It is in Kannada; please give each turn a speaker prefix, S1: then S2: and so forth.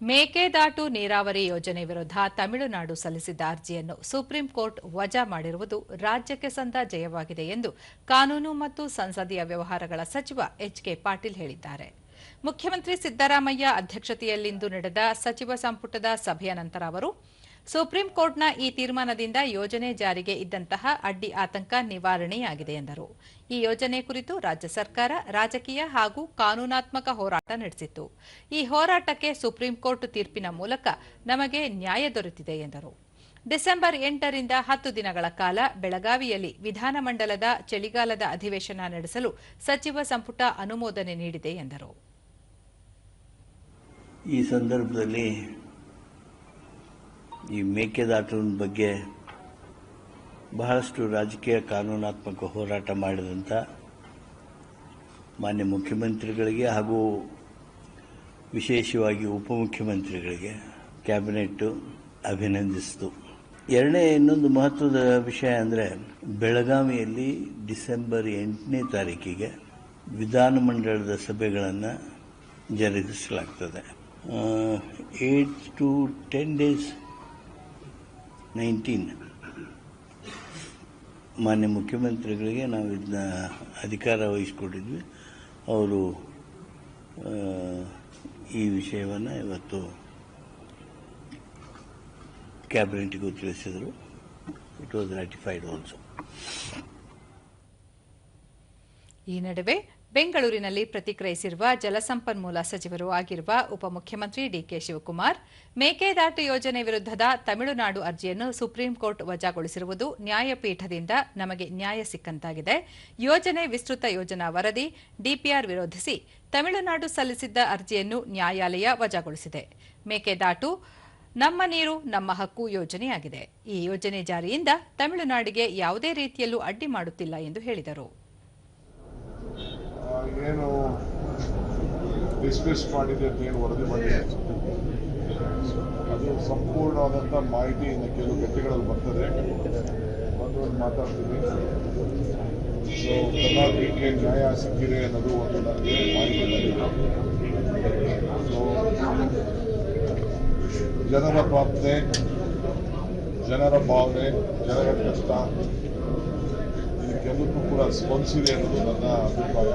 S1: ಮೇಕೆದಾಟು ನೀರಾವರಿ ಯೋಜನೆ ವಿರುದ್ಧ ತಮಿಳುನಾಡು ಸಲ್ಲಿಸಿದ್ದ ಅರ್ಜಿಯನ್ನು ಸುಪ್ರೀಂ ಕೋರ್ಟ್ ವಜಾ ಮಾಡಿರುವುದು ರಾಜ್ಯಕ್ಕೆ ಸಂದ ಜಯವಾಗಿದೆ ಎಂದು ಕಾನೂನು ಮತ್ತು ಸಂಸದೀಯ ವ್ಯವಹಾರಗಳ ಸಚಿವ ಎಚ್ ಕೆ ಪಾಟೀಲ್ ಹೇಳಿದ್ದಾರೆ. ಮುಖ್ಯಮಂತ್ರಿ ಸಿದ್ದರಾಮಯ್ಯ ಅಧ್ಯಕ್ಷತೆಯಲ್ಲಿಂದು ನಡೆದ ಸಚಿವ ಸಂಪುಟದ ಸಭೆಯ ನಂತರ ಅವರು ಸುಪ್ರೀಂ ಕೋರ್ಟ್ನ ಈ ತೀರ್ಮಾನದಿಂದ ಯೋಜನೆ ಜಾರಿಗೆ ಇದ್ದಂತಹ ಅಡ್ಡಿ ಆತಂಕ ನಿವಾರಣೆಯಾಗಿದೆ ಎಂದರು. ಈ ಯೋಜನೆ ಕುರಿತು ರಾಜ್ಯ ಸರ್ಕಾರ ರಾಜಕೀಯ ಹಾಗೂ ಕಾನೂನಾತ್ಮಕ ಹೋರಾಟ ನಡೆಸಿತ್ತು. ಈ ಹೋರಾಟಕ್ಕೆ ಸುಪ್ರೀಂ ಕೋರ್ಟ್ ತೀರ್ಪಿನ ಮೂಲಕ ನಮಗೆ ನ್ಯಾಯ ದೊರೆತಿದೆ ಎಂದರು. ಡಿಸೆಂಬರ್ ಎಂಟರಿಂದ ಹತ್ತು ದಿನಗಳ ಕಾಲ ಬೆಳಗಾವಿಯಲ್ಲಿ ವಿಧಾನಮಂಡಲದ ಚಳಿಗಾಲದ ಅಧಿವೇಶನ ನಡೆಸಲು ಸಚಿವ ಸಂಪುಟ ಅನುಮೋದನೆ ನೀಡಿದೆ ಎಂದರು.
S2: ಈ ಸಂದರ್ಭದಲ್ಲಿ ಈ ಮೇಕೆದಾಟುವಿನ ಬಗ್ಗೆ ಬಹಳಷ್ಟು ರಾಜಕೀಯ ಕಾನೂನಾತ್ಮಕ ಹೋರಾಟ ಮಾಡಿದಂಥ ಮಾನ್ಯ ಮುಖ್ಯಮಂತ್ರಿಗಳಿಗೆ ಹಾಗೂ ವಿಶೇಷವಾಗಿ ಉಪಮುಖ್ಯಮಂತ್ರಿಗಳಿಗೆ ಕ್ಯಾಬಿನೆಟ್ಟು ಅಭಿನಂದಿಸಿತು. ಎರಡನೇ ಇನ್ನೊಂದು ಮಹತ್ವದ ವಿಷಯ ಅಂದರೆ ಬೆಳಗಾವಿಯಲ್ಲಿ ಡಿಸೆಂಬರ್ ಎಂಟನೇ ತಾರೀಕಿಗೆ ವಿಧಾನಮಂಡಲದ ಸಭೆಗಳನ್ನು ಜರುಗಿಸಲಾಗ್ತದೆ. Eight to ten days nineteen. ಮಾನ್ಯ ಮುಖ್ಯಮಂತ್ರಿಗಳಿಗೆ ನಾವು ಇದನ್ನ ಅಧಿಕಾರ ವಹಿಸ್ಕೊಟ್ಟಿದ್ವಿ. ಅವರು ಈ ವಿಷಯವನ್ನು ಇವತ್ತು ಕ್ಯಾಬಿನೆಟ್ಗೂ ತಿಳಿಸಿದರು. ಇಟ್ ವಾಸ್ ರಾಟಿಫೈಡ್ ಆಲ್ಸೋ
S1: ಈ ನಡುವೆ ಬೆಂಗಳೂರಿನಲ್ಲಿ ಪ್ರತಿಕ್ರಿಯಿಸಿರುವ ಜಲಸಂಪನ್ಮೂಲ ಸಚಿವರೂ ಆಗಿರುವ ಉಪಮುಖ್ಯಮಂತ್ರಿ ಡಿಕೆ ಶಿವಕುಮಾರ್ ಮೇಕೆದಾಟು ಯೋಜನೆ ವಿರುದ್ಧದ ತಮಿಳುನಾಡು ಅರ್ಜಿಯನ್ನು ಸುಪ್ರೀಂ ಕೋರ್ಟ್ ವಜಾಗೊಳಿಸಿರುವುದು ನ್ಯಾಯಪೀಠದಿಂದ ನಮಗೆ ನ್ಯಾಯ ಸಿಕ್ಕಂತಾಗಿದೆ. ಯೋಜನೆ ವಿಸ್ತೃತ ಯೋಜನಾ ವರದಿ ಡಿಪಿಆರ್ ವಿರೋಧಿಸಿ ತಮಿಳುನಾಡು ಸಲ್ಲಿಸಿದ್ದ ಅರ್ಜಿಯನ್ನು ನ್ಯಾಯಾಲಯ ವಜಾಗೊಳಿಸಿದೆ. ಮೇಕೆದಾಟು ನಮ್ಮ ನೀರು, ನಮ್ಮ ಹಕ್ಕು ಯೋಜನೆಯಾಗಿದೆ. ಈ ಯೋಜನೆ ಜಾರಿಯಿಂದ ತಮಿಳುನಾಡಿಗೆ ಯಾವುದೇ ರೀತಿಯಲ್ಲೂ ಅಡ್ಡಿ ಮಾಡುತ್ತಿಲ್ಲ ಎಂದು ಹೇಳಿದರು.
S3: ಏನು ಡಿಸ್ಮಿಸ್ ಮಾಡಿದೆ ಅಂತ ಏನು ವರದಿ ಮಾಡಿದೆ ಅದು ಸಂಪೂರ್ಣವಾದಂಥ ಮಾಹಿತಿ ಇನ್ನು ಕೆಲವು ಗಂಟೆಗಳಲ್ಲಿ ಬರ್ತದೆ. ಬಂದು ಮಾತಾಡ್ತೀನಿ. ಸೊ ಕರ್ನಾಟಕಕ್ಕೆ ನ್ಯಾಯ ಸಿಕ್ಕಿದೆ ಅನ್ನೋದು ಒಂದು ನನಗೆ ಮಾಹಿತಿ ಸೊ ಜನರ ಪ್ರಾರ್ಥನೆ, ಜನರ ಭಾವನೆ, ಜನರ ಕಷ್ಟ, ಇದಕ್ಕೆಲ್ಲಕ್ಕೂ ಕೂಡ ಸ್ಪಂದಿಸಿದೆ ಅನ್ನೋದು ನನ್ನ ಅಭಿಪ್ರಾಯ.